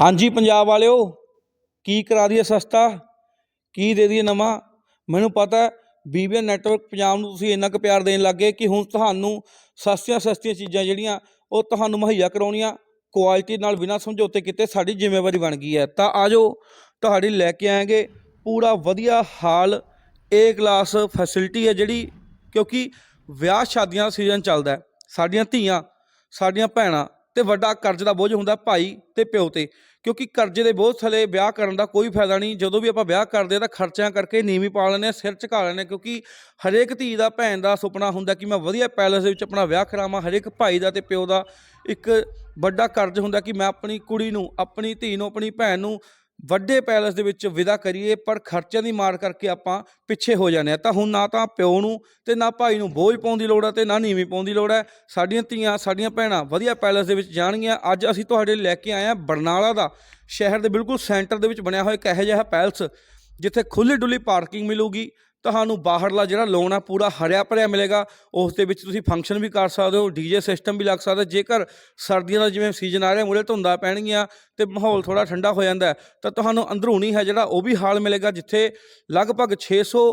ਹਾਂਜੀ ਪੰਜਾਬ ਵਾਲਿਓ, ਕੀ ਕਰਾ ਦਈਏ ਸਸਤਾ? ਕੀ ਦੇ ਦਈਏ ਨਵਾਂ? ਮੈਨੂੰ ਪਤਾ ਹੈ, ਬੀਬੀਐਨ ਨੈਟਵਰਕ ਪੰਜਾਬ ਨੂੰ ਤੁਸੀਂ ਇੰਨਾ ਕੁ ਪਿਆਰ ਦੇਣ ਲੱਗੇ ਕਿ ਹੁਣ ਤੁਹਾਨੂੰ ਸਸਤੀਆਂ ਸਸਤੀਆਂ ਚੀਜ਼ਾਂ ਜਿਹੜੀਆਂ, ਉਹ ਤੁਹਾਨੂੰ ਮੁਹੱਈਆ ਕਰਾਉਣੀਆਂ ਕੁਆਲਿਟੀ ਨਾਲ ਬਿਨਾਂ ਸਮਝੌਤੇ ਕੀਤੇ ਸਾਡੀ ਜ਼ਿੰਮੇਵਾਰੀ ਬਣ ਗਈ ਹੈ। ਤਾਂ ਆਜੋ, ਤੁਹਾਡੀ ਲੈ ਕੇ ਆਏਗੇ, ਪੂਰਾ ਵਧੀਆ ਹਾਲ ਏ ਕਲਾਸ ਫੈਸਿਲਿਟੀ ਹੈ ਜਿਹੜੀ, ਕਿਉਂਕਿ ਵਿਆਹ ਸ਼ਾਦੀਆਂ ਦਾ ਸੀਜ਼ਨ ਚੱਲਦਾ ਸਾਡੀਆਂ ਧੀਆਂ, ਸਾਡੀਆਂ ਭੈਣਾਂ ਤੇ ਵੱਡਾ ਕਰਜ਼ ਦਾ ਬੋਝ ਹੁੰਦਾ ਭਾਈ ਤੇ ਪਿਓ ਤੇ, ਕਿਉਂਕਿ ਕਰਜ਼ੇ ਦੇ ਬੋਝ ਥਲੇ ਵਿਆਹ ਕਰਨ ਦਾ ਕੋਈ ਫਾਇਦਾ ਨਹੀਂ। ਜਦੋਂ ਵੀ ਆਪਾਂ ਵਿਆਹ ਕਰਦੇ ਹਾਂ ਤਾਂ ਖਰਚਿਆਂ ਕਰਕੇ ਨੀਵੀਂ ਪਾ ਲੈਂਦੇ ਹਾਂ, ਸਿਰ ਝੁਕਾ ਲੈਂਦੇ ਹਾਂ, ਕਿਉਂਕਿ ਹਰੇਕ ਧੀ ਦਾ, ਭੈਣ ਦਾ ਸੁਪਨਾ ਹੁੰਦਾ ਕਿ ਮੈਂ ਵਧੀਆ ਪੈਲੇਸ ਦੇ ਵਿੱਚ ਆਪਣਾ ਵਿਆਹ ਕਰਾਵਾਂ, ਹਰੇਕ ਭਾਈ ਦਾ ਤੇ ਪਿਓ ਦਾ ਇੱਕ ਵੱਡਾ ਕਰਜ਼ ਹੁੰਦਾ ਕਿ ਮੈਂ ਆਪਣੀ ਕੁੜੀ ਨੂੰ, ਆਪਣੀ ਧੀ ਨੂੰ, ਆਪਣੀ ਭੈਣ ਨੂੰ ਵੱਡੇ ਪੈਲੇਸ ਦੇ ਵਿੱਚ ਵਿਦਾ ਕਰੀਏ, ਪਰ ਖਰਚਿਆਂ ਦੀ ਮਾਰ ਕਰਕੇ ਆਪਾਂ ਪਿੱਛੇ ਹੋ ਜਾਂਦੇ ਆ ਤਾਂ ਹੁਣ ਨਾ ਤਾਂ ਪਿਓ ਨੂੰ ਤੇ ਨਾ ਭਾਈ ਨੂੰ ਬੋਝ ਪਾਉਣ ਦੀ ਲੋੜ ਹੈ ਤੇ ਨਾ ਨੀਵੀਂ ਪਾਉਣ ਦੀ ਲੋੜ ਹੈ ਸਾਡੀਆਂ ਧੀਆਂ, ਸਾਡੀਆਂ ਭੈਣਾਂ ਵਧੀਆ ਪੈਲੇਸ ਦੇ ਵਿੱਚ ਜਾਣਗੀਆਂ। ਅੱਜ ਅਸੀਂ ਤੁਹਾਡੇ ਲੈ ਕੇ ਆਏ ਹਾਂ ਬਰਨਾਲਾ ਦਾ ਸ਼ਹਿਰ ਦੇ ਬਿਲਕੁਲ ਸੈਂਟਰ ਦੇ ਵਿੱਚ ਬਣਿਆ ਹੋਇਆ ਇੱਕ ਇਹੋ ਜਿਹਾ ਪੈਲਸ, ਜਿੱਥੇ ਖੁੱਲੀ ਡੁੱਲੀ ਪਾਰਕਿੰਗ ਮਿਲੂਗੀ। ਤੁਹਾਨੂੰ ਬਾਹਰਲਾ ਜਿਹੜਾ ਲੋਨ ਆ ਪੂਰਾ ਹਰਿਆ ਭਰਿਆ ਮਿਲੇਗਾ, ਉਸ ਦੇ ਵਿੱਚ ਤੁਸੀਂ ਫੰਕਸ਼ਨ ਵੀ ਕਰ ਸਕਦੇ ਹੋ ਡੀਜੇ ਸਿਸਟਮ ਵੀ ਲੱਗ ਸਕਦਾ, ਜੇਕਰ ਸਰਦੀਆਂ ਦਾ ਜਿਵੇਂ ਸੀਜ਼ਨ ਆ ਰਿਹਾ ਮੂਰੇ ਧੁੰਦਾਂ ਪੈਣਗੀਆਂ ਤੇ ਮਾਹੌਲ ਥੋੜਾ ਠੰਡਾ ਹੋ ਜਾਂਦਾ ਤਾਂ ਤੁਹਾਨੂੰ ਅੰਦਰੂਨੀ ਹੈ ਜਿਹੜਾ ਉਹ ਵੀ ਹਾਲ ਮਿਲੇਗਾ, ਜਿੱਥੇ ਲਗਭਗ 600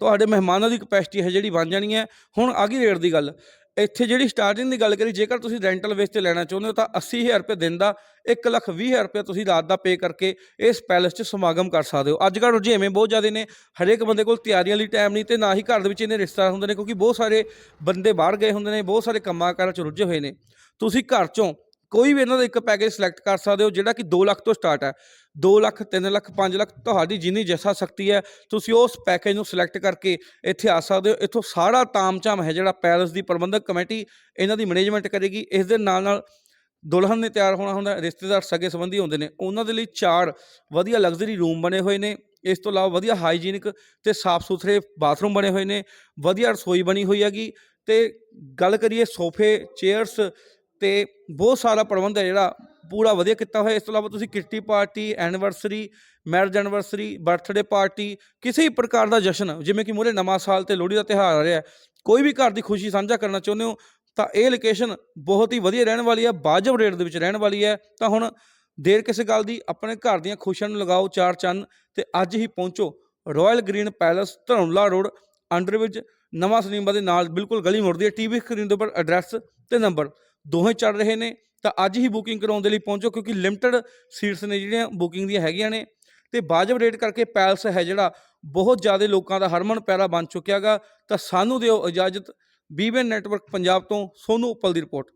ਤੁਹਾਡੇ ਮਹਿਮਾਨਾਂ ਦੀ ਕਪੈਸਿਟੀ ਹੈ ਜਿਹੜੀ ਬਣ ਜਾਣੀ ਹੈ। ਹੁਣ ਆ ਗਈ ਰੇਟ ਦੀ ਗੱਲ। ਇੱਥੇ ਜਿਹੜੀ ਸਟਾਰਟਿੰਗ ਦੀ ਗੱਲ ਕਰੀ ਜੇਕਰ ਤੁਸੀਂ ਰੈਂਟਲ ਵੇਸ ਤੇ ਲੈਣਾ ਚਾਹੁੰਦੇ ਹੋ, ਤਾਂ 80000 ਰੁਪਏ ਦਿਨ ਦਾ 1 ਲੱਖ 20 ਹਜ਼ਾਰ ਰੁਪਏ ਤੁਸੀਂ ਰਾਤ ਦਾ ਪੇ ਕਰਕੇ ਇਸ ਪੈਲੇਸ 'ਚ ਸਮਾਗਮ ਕਰ ਸਕਦੇ ਹੋ। ਅੱਜ ਕੱਲ੍ਹ ਰੁਝੇਵੇਂ ਬਹੁਤ ਜ਼ਿਆਦਾ ਨੇ, ਹਰੇਕ ਬੰਦੇ ਕੋਲ ਤਿਆਰੀਆਂ ਲਈ ਟਾਈਮ ਨਹੀਂ ਤੇ ਨਾ ਹੀ ਘਰ ਦੇ ਵਿੱਚ ਇਹਨੇ ਰਿਸ਼ਤੇਦਾਰ ਹੁੰਦੇ ਨੇ, ਕਿਉਂਕਿ ਬਹੁਤ ਸਾਰੇ ਬੰਦੇ ਬਾਹਰ ਗਏ ਹੁੰਦੇ ਨੇ, ਬਹੁਤ ਸਾਰੇ ਕੰਮਾਂ ਕਾਰਾਂ 'ਚ ਰੁੱਝੇ ਹੋਏ ਨੇ। ਤੁਸੀਂ ਘਰ 'ਚੋਂ ਕੋਈ ਵੀ ਇਹਨਾਂ ਦਾ ਇੱਕ ਪੈਕੇਜ ਸਿਲੈਕਟ ਕਰ ਸਕਦੇ ਹੋ, ਜਿਹੜਾ ਕਿ 2 ਲੱਖ ਤੋਂ ਸਟਾਰਟ ਹੈ। 2 ਲੱਖ 3 ਲੱਖ 5 ਲੱਖ, ਤੁਹਾਡੀ ਜਿੰਨੀ ਜੈਸਾ ਸ਼ਕਤੀ ਹੈ, ਤੁਸੀਂ ਉਸ ਪੈਕੇਜ ਨੂੰ ਸਿਲੈਕਟ ਕਰਕੇ ਇੱਥੇ ਆ ਸਕਦੇ ਹੋ। ਇੱਥੋਂ ਸਾਰਾ ਤਾਮਝਾਮ ਹੈ ਜਿਹੜਾ ਪੈਲਸ ਦੀ ਪ੍ਰਬੰਧਕ ਕਮੇਟੀ ਇਹਨਾਂ ਦੀ ਮੈਨੇਜਮੈਂਟ ਕਰੇਗੀ। ਇਸ ਦੇ ਨਾਲ ਨਾਲ ਦੁਲਹਨ ਨੇ ਤਿਆਰ ਹੋਣਾ ਹੁੰਦਾ, ਰਿਸ਼ਤੇਦਾਰ ਸਗੇ ਸੰਬੰਧੀ ਹੁੰਦੇ ਨੇ। ਉਹਨਾਂ ਦੇ ਲਈ ਚਾਰ ਵਧੀਆ ਲਗਜ਼ਰੀ ਰੂਮ ਬਣੇ ਹੋਏ ਨੇ। ਇਸ ਤੋਂ ਇਲਾਵਾ ਵਧੀਆ ਹਾਈਜੀਨਿਕ ਤੇ ਸਾਫ਼ ਸੁਥਰੇ ਬਾਥਰੂਮ ਬਣੇ ਹੋਏ ਨੇ। ਵਧੀਆ ਰਸੋਈ ਬਣੀ ਹੋਈ ਹੈਗੀ ਤੇ ਗੱਲ ਕਰੀਏ ਸੋਫੇ ਚੇਅਰਸ ਤੇ ਬਹੁਤ ਸਾਰਾ ਪ੍ਰਬੰਧ ਹੈ ਜਿਹੜਾ, ਪੂਰਾ ਵਧੀਆ ਕੀਤਾ ਹੋਇਆ। ਇਸ ਤੋਂ ਇਲਾਵਾ ਤੁਸੀਂ kitty party, anniversary, marriage anniversary, birthday party, ਕਿਸੇ ਵੀ ਪ੍ਰਕਾਰ ਦਾ ਜਸ਼ਨ, ਜਿਵੇਂ ਕਿ ਮੂਹਰੇ ਨਵਾਂ ਸਾਲ ਤੇ ਲੋਹੜੀ ਦਾ ਤਿਉਹਾਰ ਆ ਰਿਹਾ, ਕੋਈ ਵੀ ਘਰ ਦੀ ਖੁਸ਼ੀ ਸਾਂਝਾ ਕਰਨਾ ਚਾਹੁੰਦੇ ਹੋ, ਤਾਂ ਇਹ ਲੋਕੇਸ਼ਨ ਬਹੁਤ ਹੀ ਵਧੀਆ ਰਹਿਣ ਵਾਲੀ ਹੈ, ਵਾਜਬ ਰੇਟ ਦੇ ਵਿੱਚ ਰਹਿਣ ਵਾਲੀ ਹੈ। ਤਾਂ ਹੁਣ ਦੇਰ ਕਿਸੇ ਗੱਲ ਦੀ, ਆਪਣੇ ਘਰ ਦੀਆਂ ਖੁਸ਼ੀਆਂ ਨੂੰ ਲਗਾਓ ਚਾਰ ਚੰਨ ਤੇ ਅੱਜ ਹੀ ਪਹੁੰਚੋ ਰਾਇਲ ਗ੍ਰੀਨ ਪੈਲੇਸ ਧਰਮਲਾ ਰੋਡ ਅੰਡਰਵਿਜ ਨਵਾਂ ਸਨੀਮਾ ਦੇ ਨਾਲ ਬਿਲਕੁਲ ਗਲੀ ਮੁੜਦੀ ਹੈ। ਟੀਵੀ ਸਕਰੀਨ ਦੇ ਉੱਪਰ ਐਡਰੈਸ ਤੇ ਨੰਬਰ ਦੋਹੇ ਚੱਲ ਰਹੇ ਨੇ, ਤਾਂ ਅੱਜ ਹੀ ਬੁਕਿੰਗ ਕਰਾਉਣ ਦੇ ਲਈ ਪਹੁੰਚੋ, ਕਿਉਂਕਿ ਲਿਮਟਿਡ ਸੀਟਸ ਨੇ ਜਿਹੜੀਆਂ ਬੁਕਿੰਗ ਦੀਆਂ ਹੈਗੀਆਂ ਨੇ। ਤੇ ਵਾਜਬ ਰੇਟ ਕਰਕੇ ਪੈਲਸ ਹੈ ਜਿਹੜਾ, ਬਹੁਤ ਜ਼ਿਆਦਾ ਲੋਕਾਂ ਦਾ ਹਰਮਨ ਪੈਰਾ ਬਣ ਚੁੱਕਿਆਗਾ ਤਾਂ ਸਾਨੂੰ ਦਿਓ ਇਜਾਜ਼ਤ, ਬੀਬੀਐਨ ਨੈਟਵਰਕ ਪੰਜਾਬ ਤੋਂ ਸੋਨੂ ਉੱਪਲ ਦੀ ਰਿਪੋਰਟ।